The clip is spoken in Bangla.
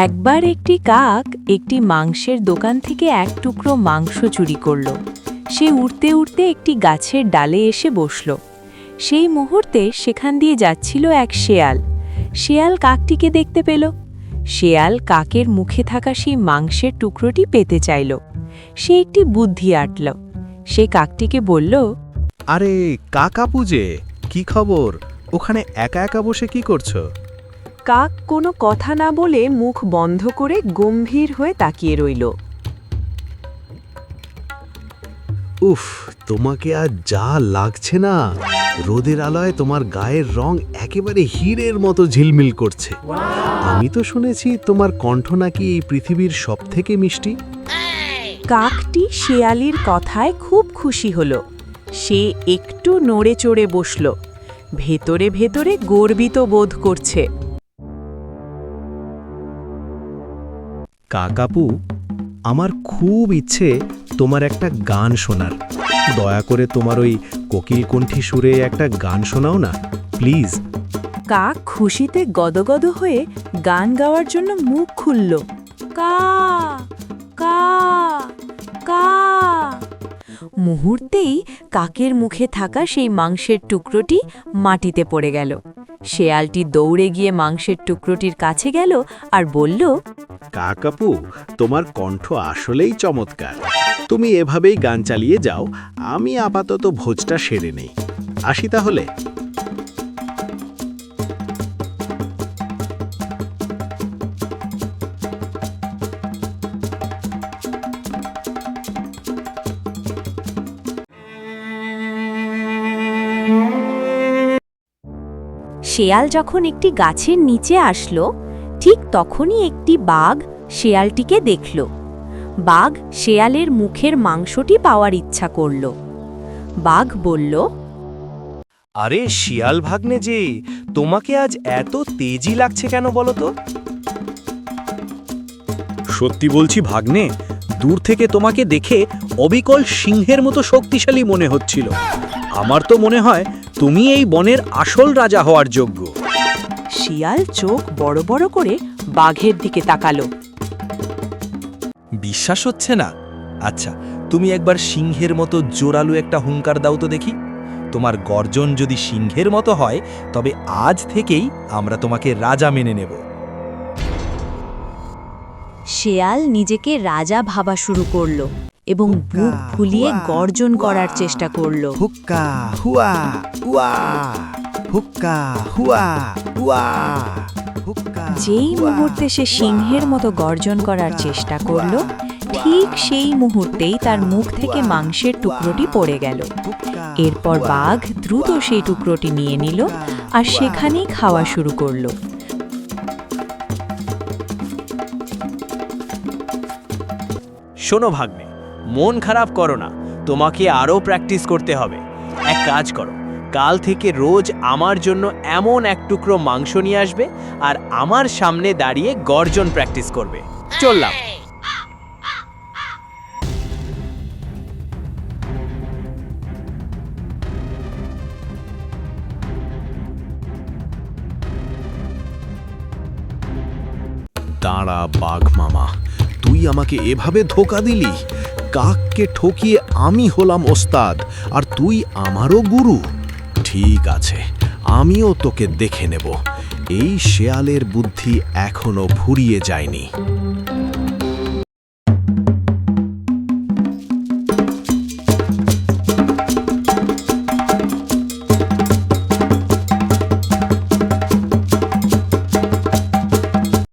একবার একটি কাক একটি মাংসের দোকান থেকে এক টুকরো মাংস চুরি করল। সে উড়তে উড়তে একটি গাছের ডালে এসে বসল। সেই মুহূর্তে সেখান দিয়ে যাচ্ছিল এক শেয়াল। শেয়াল কাকটিকে দেখতে পেল। শেয়াল কাকের মুখে থাকা সেই মাংসের টুকরোটি পেতে চাইল। সে একটি বুদ্ধি আটল। সে কাকটিকে বলল, আরে, কাকাপু যে, কি খবর? ওখানে একা একা বসে কি করছ? কাক কোনো কথা না বলে মুখ বন্ধ করে গম্ভীর হয়ে তাকিয়ে রইল। উফ তোমাকে আর যা লাগছে না। রোদের আলোয় তোমার গায়ের রং একেবারে হীরের মতো ঝিলমিল করছে। আমি তো শুনেছি তোমার কণ্ঠ নাকি এই পৃথিবীর সবথেকে মিষ্টি। কাকটি শেয়ালির কথায় খুব খুশি হল। সে একটু নড়ে চড়ে বসল। ভেতরে ভেতরে গর্বিত বোধ করছে। কাকাপু, আমার খুব ইচ্ছে তোমার একটা গান শোনার। দয়া করে তোমার ওই কোকিল কণ্ঠী সুরে একটা গান শোনাও না, প্লিজ। কাক খুশিতে গদগদ হয়ে গান গাওয়ার জন্য মুখ খুলল। কা কা কা। মুহূর্তেই কাকের মুখে থাকা সেই মাংসের টুকরোটি মাটিতে পড়ে গেল। শেয়ালটি দৌড়ে গিয়ে মাংসের টুকরোটির কাছে গেল আর বলল কাকাপু তোমার কণ্ঠ আসলেই চমৎকার। তুমি এভাবেই গান চালিয়ে যাও আমি আপাতত ভোজটা সেরে নেই। আসি তাহলে। শেয়াল যখন একটি গাছের নিচে আসলো ঠিক তখনই একটি বাঘ শেয়ালটিকে দেখল। বাঘ শেয়ালের মুখের মাংসটি পাওয়ার ইচ্ছা করল। বাঘ বলল আরে শিয়াল ভাগ্নে যে তোমাকে আজ এত তেজি লাগছে কেন বলো তো? সত্যি বলছি ভাগ্নে দূর থেকে তোমাকে দেখে অবিকল সিংহের মতো শক্তিশালী মনে হচ্ছিল। আমার তো মনে হয় তুমি এই বনের আসল রাজা হওয়ার যোগ্য। শিয়াল চোখ বড় বড় করে বাঘের দিকে তাকালো। বিশ্বাস হচ্ছে না? আচ্ছা তুমি একবার সিংহের মতো জোরালো একটা হুঙ্কার দাও তো দেখি। তোমার গর্জন যদি সিংহের মতো হয় তবে আজ থেকেই আমরা তোমাকে রাজা মেনে নেব। শেয়াল নিজেকে রাজা ভাবা শুরু করল। এবং বুক ফুলিয়ে গর্জন করার চেষ্টা করল। হুক্কা হুয়া উয়া হুক্কা হুয়া উয়া হুক্কা যেই মুহূর্তে সে সিংহের মতো গর্জন করার চেষ্টা করল ঠিক সেই মুহূর্তেই তার মুখ থেকে মাংসের টুকরোটি পড়ে গেল। এরপর বাঘ দ্রুত সেই টুকরোটি নিয়ে নিল আর সেখানেই খাওয়া শুরু করল। শোনো ভাগ্নে মন খারাপ করো না, তোমাকে আরও প্র্যাকটিস করতে হবে। এক কাজ করো, কাল থেকে রোজ আমার জন্য এমন এক টুকরো মাংস নিয়ে আসবে আর আমার সামনে দাঁড়িয়ে গর্জন প্র্যাকটিস করবে। চললাম। দাঁড়া বাঘ মামা আমাকে এভাবে ধোকা দিলি? কাককে ঠকিয়ে আমি হলাম ওস্তাদ, আর তুই আমারও গুরু। ঠিক আছে, আমিও তোকে দেখে নেব। এই শেয়ালের বুদ্ধি এখনও ফুরিয়ে যায়নি।